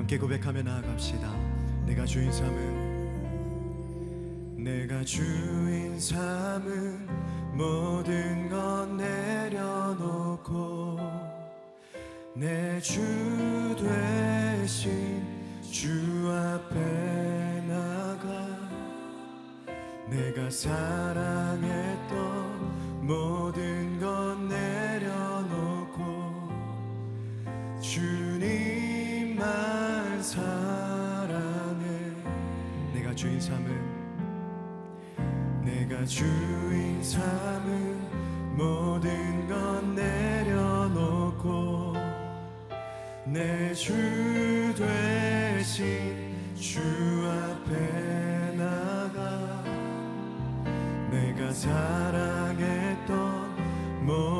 함께 고백하며 나아갑시다. 내가 주인 삼은 내가 주인 삼은 모든 건 내려놓고 내주 되신 주 앞에 나가 내가 사랑했던 모든 건 내려놓고 주님 만 사랑해 내가 주인 삼은 내가 주인 삼은 모든 건 내려놓고 내주 되신 주 앞에 나가 내가 사랑했던 모든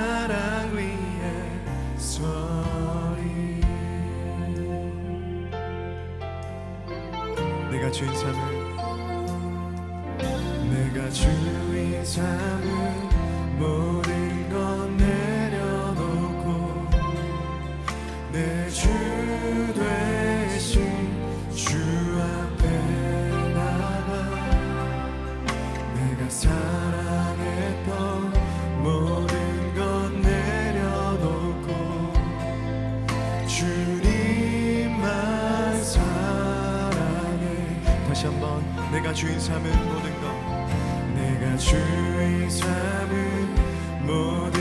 내가 주인 삼을. 내가 주인 삼은 모든 건 내려놓고 내주 되신 주 앞에 나가 내가 사랑했던 모든 건 내려놓고 주 다시 한번 내가 주인 삼은 모든 것 내가 주인 삼은 모든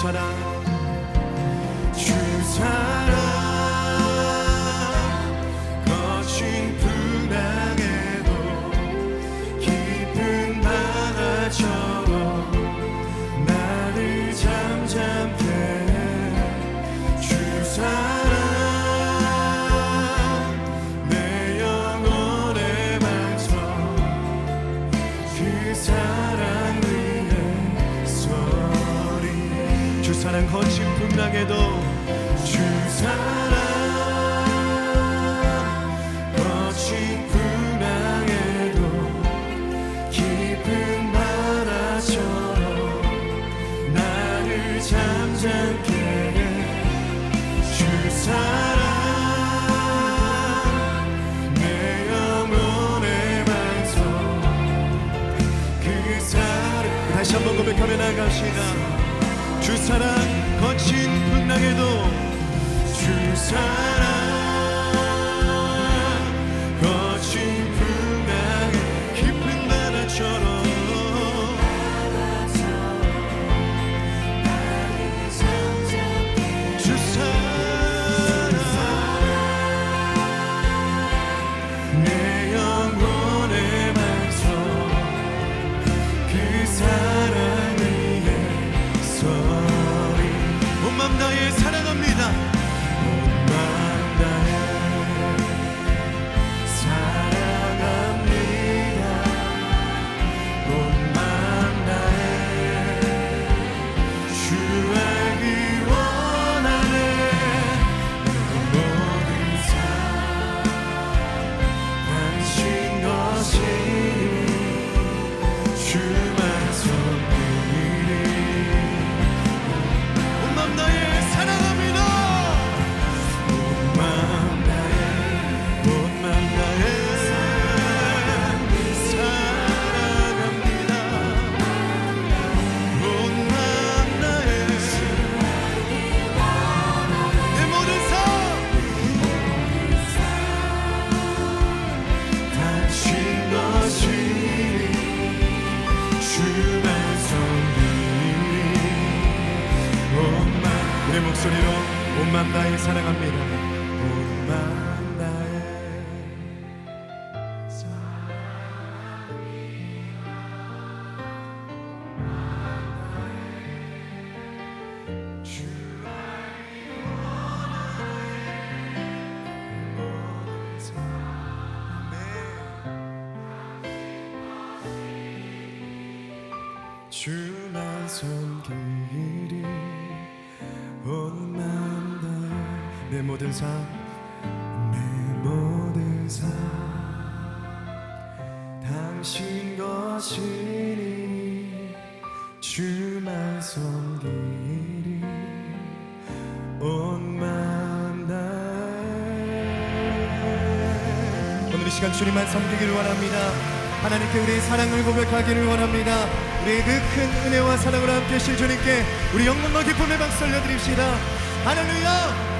사랑해 주 사랑 나갑시다 주 사랑 거친 풍랑에도 주 사랑 목소리로 온맘 다해 사랑합니다 온맘 다해 주 주만 손길이 온맘 다해 내 모든 삶내 모든 삶. 당신 것이니 주만 손길이 온맘 다해 오늘 이 시간 주님만 섬기기를 원합니다 하나님께 우리의 사랑을 고백하기를 원합니다. 우리의 그 큰 은혜와 사랑을 함께 하실 주님께 우리 영광과 기쁨의 박수 올려드립시다. 할렐루야